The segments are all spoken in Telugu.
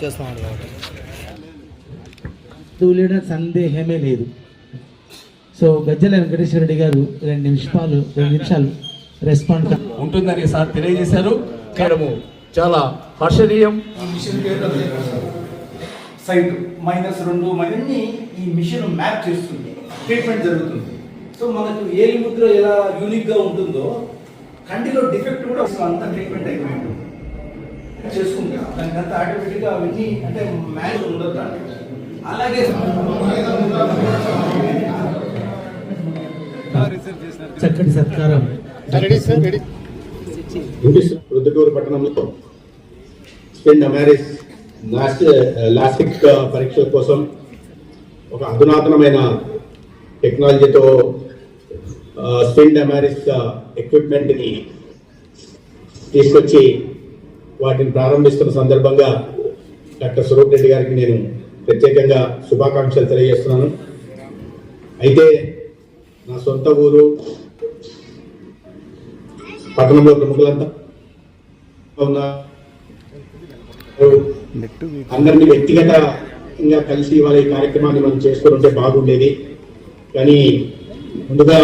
చేస్తున్నాడు కాబట్టి తూలిన సందేహమే లేదు. సో గజ్జల వెంకటేశ్వర రెడ్డి గారు రెండు నిమిషాలు రెండు నిమిషాలు రెస్పాండ్ ఉంటుందని సార్ తెలియజేశారు. కేవలము చాలా హర్షణీయం. సైట్ మైనస్ రెండు మరిన్ని ఈ మిషన్ మ్యాప్ చేస్తుంది. ట్రీట్మెంట్ జరుగుతుంది. సో మనకు ఏలి ముద్ర ఎలా యూనిక్గా ఉంటుందో కంటిలో డిఫెక్ట్ కూడా అంత ట్రీట్మెంట్ అయిపోయి ఉంటుంది చేసుకుంటా దానికంతా ఆటోమేటిక్గా అవన్నీ అంటే మ్యాచ్ ఉండదు. అలాగే చక్కటి సత్కారం రుద్దుటూరు పట్టణంలో స్పెండ్ అమారిస్ లాస్ట్ లాస్టిక్ పరీక్షల కోసం ఒక అధునాతనమైన టెక్నాలజీతో స్పెండ్ అమారిస్ ఎక్విప్మెంట్ని తీసుకొచ్చి వాటిని ప్రారంభిస్తున్న సందర్భంగా డాక్టర్ స్వరూప్ రెడ్డి గారికి నేను ప్రత్యేకంగా శుభాకాంక్షలు తెలియజేస్తున్నాను. అయితే నా సొంత ఊరు పట్టణంలో ప్రముఖులంతా ఉన్నారు. అందరినీ వ్యక్తిగతంగా కలిసి వాళ్ళ ఈ కార్యక్రమాన్ని మనం చేసుకుని ఉంటే బాగుండేది. కానీ ముందుగా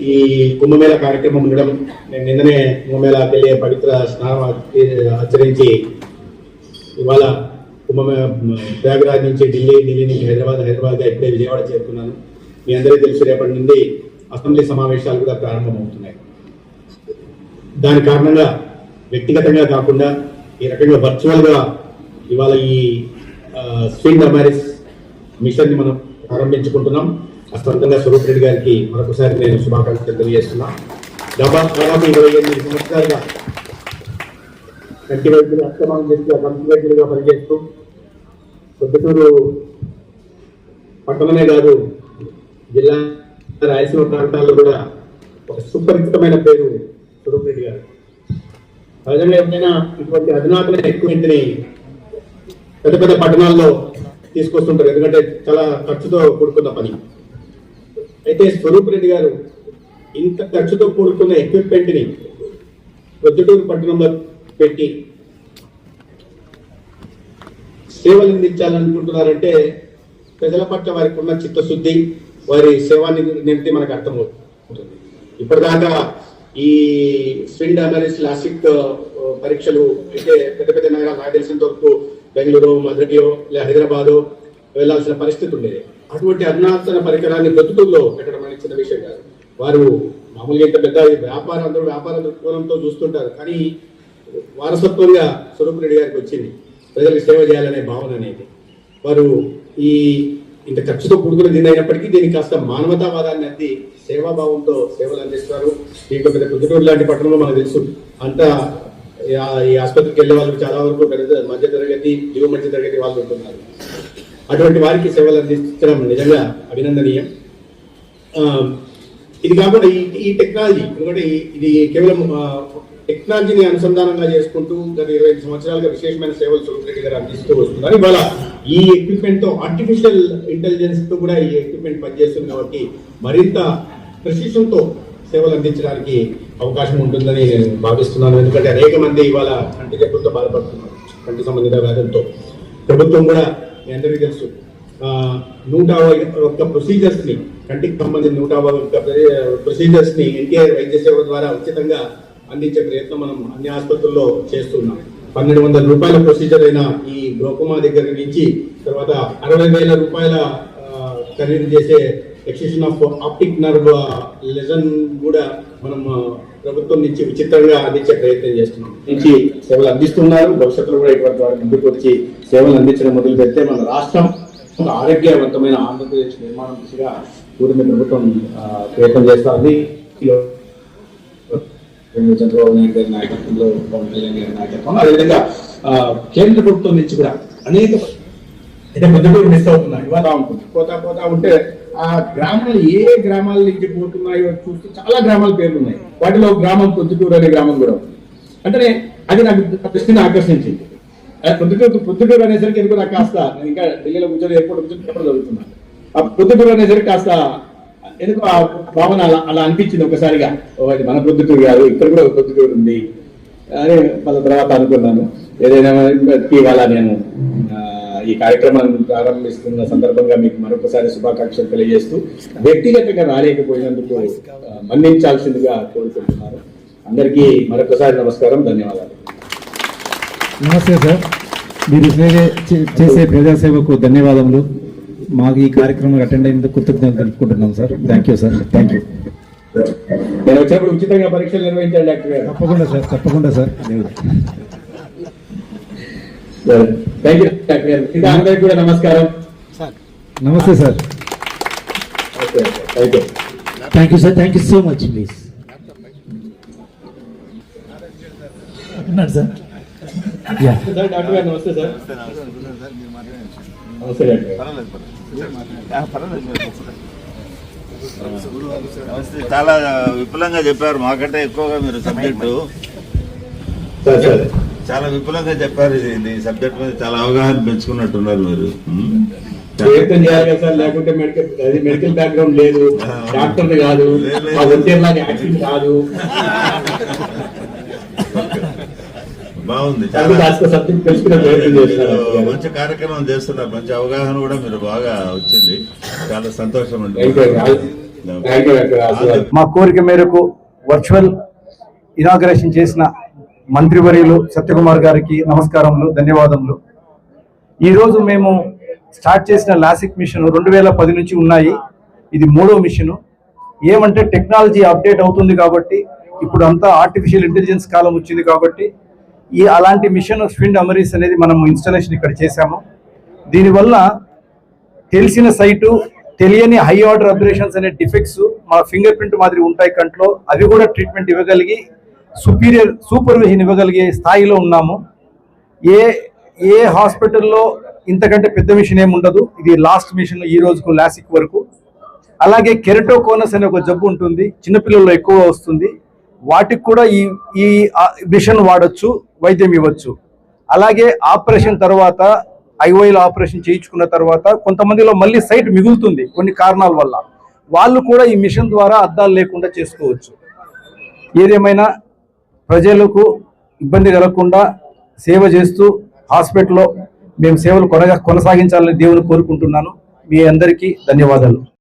ఈ కుంభమేళ కార్యక్రమం ఉండడం నేను నిన్ననే కుంభమేళకి వెళ్ళే పవిత్ర స్నానం ఆచరించి ఇవాళ కుంభమే ప్రయాగరాజ్ నుంచి ఢిల్లీ ఢిల్లీ నుంచి హైదరాబాద్ హైదరాబాద్ ఇప్పుడే విజయవాడ చేరుకున్నాను. మీ అందరికీ తెలుసు రేపటి నుండి అసెంబ్లీ సమావేశాలు కూడా ప్రారంభమవుతున్నాయి. దాని కారణంగా వ్యక్తిగతంగా కాకుండా ఈ రకంగా వర్చువల్గా ఇవాళ ఈ స్వింగ్ అమారిస్ మిషన్ని మనం ప్రారంభించుకుంటున్నాం. ఆ స్వరూప్ రెడ్డి గారికి మరొకసారి నేను శుభాకాంక్షలు తెలియజేస్తున్నా. దాదాపు ఇరవై ఎనిమిది సంవత్సరాలుగా కంటి వైద్యులు అక్రమం చేస్తూ కంటి వైద్యులుగా పనిచేస్తూ పొద్దుటూరు పట్టణమే కాదు జిల్లా రాయలసీమ ప్రాంతాల్లో కూడా ఒక సుపరిచితమైన పేరు స్వరూప్ రెడ్డి గారు. ప్రజలు ఏమైనా ఇటువంటి అధునాతన ఎక్విప్మెంట్ని పెద్ద పెద్ద పట్టణాల్లో తీసుకొస్తుంటారు. ఎందుకంటే చాలా ఖర్చుతో కూడుకున్న పని. అయితే స్వరూప్ రెడ్డి గారు ఇంత ఖర్చుతో కూడుకున్న ఎక్విప్మెంట్ని ప్రొద్దుటూరు పట్టణంలో పెట్టి సేవలు అందించాలనుకుంటున్నారంటే ప్రజల పట్ల వారికి ఉన్న చిత్తశుద్ధి వారి సేవాన్ని నిమిత్తి మనకు అర్థమవుతుంది. ఇప్పటిదాకా ఈ స్విండ్ అనాలిస్ లాసిక్ పరీక్షలు అయితే పెద్ద పెద్ద నగరాలు నాకు తెలిసినంత వరకు బెంగళూరు మధురయో లేదా హైదరాబాదు వెళ్ళాల్సిన పరిస్థితి ఉండేది. అటువంటి అధునాతన పరికరాన్ని బ్రతుకుల్లో పెట్టడం అనేది చిన్న విషయం కాదు. వారు మామూలుగా ఇంత పెద్ద వ్యాపారం అందరూ వ్యాపార దృక్కోణంతో చూస్తుంటారు. కానీ వారసత్వంగా స్వరూప్ రెడ్డి గారికి వచ్చింది. ప్రజలకు సేవ చేయాలనే భావన అనేది. వారు ఈ ఇంత ఖర్చుతో కూడుకున్న దీని అయినప్పటికీ దీనికి కాస్త మానవతావాదాన్ని అంది. సేవాభావంతో సేవలు అందిస్తారు. దీంట్లో పెద్ద పొద్దుటూరు లాంటి పట్టణంలో మనకు తెలుసు. అంతా ఈ ఆసుపత్రికి వెళ్ళే వాళ్ళు చాలా వరకు పెద్ద మధ్య తరగతి దిగువ మధ్య తరగతి వాళ్ళు ఉంటున్నారు. అటువంటి వారికి సేవలు అందించడం నిజంగా అభినందనీయం. ఇది కాకుండా ఈ ఈ టెక్నాలజీ ఎందుకంటే ఇది కేవలం టెక్నాలజీని అనుసంధానంగా చేసుకుంటూ గత ఇరవై ఐదు సంవత్సరాలుగా విశేషమైన సేవలు సురేష్ గారు అందిస్తూ వస్తున్నారు. ఇవాళ ఈ ఎక్విప్మెంట్తో ఆర్టిఫిషియల్ ఇంటెలిజెన్స్తో కూడా ఈ ఎక్విప్మెంట్ పనిచేస్తుంది కాబట్టి మరింత precision సేవలు అందించడానికి అవకాశం ఉంటుందని నేను భావిస్తున్నాను. ఎందుకంటే అనేక మంది ఇవాళ కంటి జబ్బులతో బాధపడుతున్నారు. కంటి సంబంధిత వ్యాధులతో. ప్రభుత్వం కూడా మీ అందరికీ తెలుసు నూట ఒక్క ప్రొసీజర్స్ని కంటికి సంబంధించిన నూట ఒక్క ప్రొసీజర్స్ని ఎన్టీఆర్ వైద్య సేవ ద్వారా ఉచితంగా అందించే ప్రయత్నం మనం అన్ని ఆసుపత్రుల్లో చేస్తున్నాం. పన్నెండు వందల రూపాయల ప్రొసీజర్ అయిన ఈ గ్లోకోమా దగ్గర నుంచి తర్వాత అరవై వేల రూపాయల ఖరీదు చేసే excision of optic nerve lesion కూడా మనం ప్రభుత్వం నుంచి ఉచితంగా అందించే ప్రయత్నం చేస్తున్నాం. నుంచి సేవలు అందిస్తున్నారు. భవిష్యత్తులో కూడా ఇటువంటి వారి ముందుకు వచ్చి సేవలు అందించడం మొదలు పెడితే మన రాష్ట్రం ఒక ఆరోగ్యవంతమైన ఆంధ్రప్రదేశ్ నిర్మాణం దిశగా కూడిన ప్రభుత్వం ప్రయత్నం చేస్తుంది. చంద్రబాబు నాయుడు గారి నాయకత్వంలో పవన్ కళ్యాణ్ గారి నాయకత్వం అదేవిధంగా కేంద్ర ప్రభుత్వం నుంచి కూడా అనేక అయితే పొద్దుటూరు మిస్ అవుతున్నాయి. ఇవాళ ఉంటుంది పోతా పోతా ఉంటే ఆ గ్రామాలు ఏ గ్రామాల నుంచి పోతున్నాయో చూస్తే చాలా గ్రామాల పేర్లు ఉన్నాయి. వాటిలో గ్రామం పొద్దుటూరు అనే గ్రామం కూడా ఉంది. అంటే అది నాకు దృష్టిని ఆకర్షించింది. పొద్దుటూరు పొద్దుటూరు అనేసరికి ఎందుకు నాకు కాస్త నేను ఇంకా ఢిల్లీలో కూర్చొని ఎయిర్పోర్ట్ కూర్చొని పేపర్ చదువుతున్నాను ఆ పొద్దుటూరు అనేసరికి కాస్త ఎందుకు ఆ భావన అలా అలా అనిపించింది ఒకసారిగా. అది మన పొద్దుటూరు కాదు ఇక్కడ కూడా పొద్దుటూరు ఉంది. అని మళ్ళీ తర్వాత అనుకున్నాను. ఏదైనా ఇవాళ నేను ఈ కార్యక్రమాన్ని ప్రారంభిస్తున్న సందర్భంగా మీకు మరొకసారి శుభాకాంక్షలు తెలియజేస్తూ వ్యక్తిగతంగా రాలేకపోయినందుకు మన్నించాల్సిందిగా కోరుకుంటున్నాను. అందరికీ మరొకసారి నమస్కారం ధన్యవాదాలు. నమస్తే సార్. మీరు చేసే- ప్రజాసేవకు ధన్యవాదములు. మాకు ఈ కార్యక్రమం అటెండ్ అయినందుకు కృతజ్ఞతలు తెలుపుకుంటున్నాం sir. Thank you sir thank you నేను వచ్చినప్పుడు ఉచితంగా పరీక్షలు నిర్వహించాను డాక్టర్ గారు. తప్పకుండా సార్ తప్పకుండా సార్. థ్యాంక్ యూ ఇంకా అందరికీ కూడా నమస్కారం. నమస్తే sir. Okay thank you sir thank you so much please sir. నమస్తే సార్. నమస్తే నమస్తే. చాలా విపులంగా చెప్పారు. మాకంటే ఎక్కువగా మీరు సబ్జెక్టు. సార్ సార్ చాలా విపులంగా చెప్పారు ఇది. సబ్జెక్ట్ మీద చాలా అవగాహన పెంచుకున్నట్టున్నారు మీరు. ఉమ్. ప్రయత్నం చేయాలి కదా సార్? లేకుంటే మెడికల్ అది మెడికల్ బ్యాక్గ్రౌండ్ లేదు. డాక్టర్ కాదు. లాగా యాక్టింగ్ కాదు. బాగుంది. మంచి కార్యక్రమం చేస్తున్నారు. మంచి అవగాహన కూడా మీరు బాగా వచ్చింది. చాలా సంతోషం అండి. మా కోరిక మేరకు వర్చువల్ ఇనాగరేషన్ చేసిన మంత్రివర్యులు సత్యకుమార్ గారికి నమస్కారములు ధన్యవాదములు. ఈరోజు మేము స్టార్ట్ చేసిన లాసిక్ మిషన్ రెండు వేల పది నుంచి ఉన్నాయి. ఇది మూడో మిషన్. ఏమంటే టెక్నాలజీ అప్డేట్ అవుతుంది కాబట్టి ఇప్పుడు అంతా ఆర్టిఫిషియల్ ఇంటెలిజెన్స్ కాలం వచ్చింది కాబట్టి ఈ అలాంటి మిషన్ స్విండ్ అమరీస్ అనేది మనం ఇన్స్టాలేషన్ ఇక్కడ చేశాము. దీనివల్ల తెలిసిన సైటు తెలియని హై ఆర్డర్ అబ్రేషన్స్ అనే డిఫెక్ట్స్ మా ఫింగర్ ప్రింట్ మాదిరి ఉంటాయి కంట్లో అవి కూడా ట్రీట్మెంట్ ఇవ్వగలిగి సుపీరియర్ సూపర్విజన్ ఇవ్వగలిగే స్థాయిలో ఉన్నాము. ఏ ఏ హాస్పిటల్లో ఇంతకంటే పెద్ద మిషన్ ఏమి ఉండదు. ఇది లాస్ట్ మిషన్ ఈ రోజుకు లాసిక్ వరకు. అలాగే కెరటోకోనస్ అనే ఒక జబ్బు ఉంటుంది. చిన్నపిల్లల్లో ఎక్కువ వస్తుంది. వాటికి కూడా ఈ ఈ మిషన్ వాడొచ్చు వైద్యం ఇవ్వచ్చు. అలాగే ఆపరేషన్ తర్వాత ఐఓఐలో ఆపరేషన్ చేయించుకున్న తర్వాత కొంతమందిలో మళ్ళీ సైట్ మిగులుతుంది కొన్ని కారణాల వల్ల. వాళ్ళు కూడా ఈ మిషన్ ద్వారా అద్దాలు లేకుండా చేసుకోవచ్చు. ఏదేమైనా ప్రజలకు ఇబ్బంది కలగకుండా సేవ చేస్తూ హాస్పిటల్లో మేము సేవలు కొనగా కొనసాగించాలని దేవుని కోరుకుంటున్నాను. మీ అందరికీ ధన్యవాదాలు.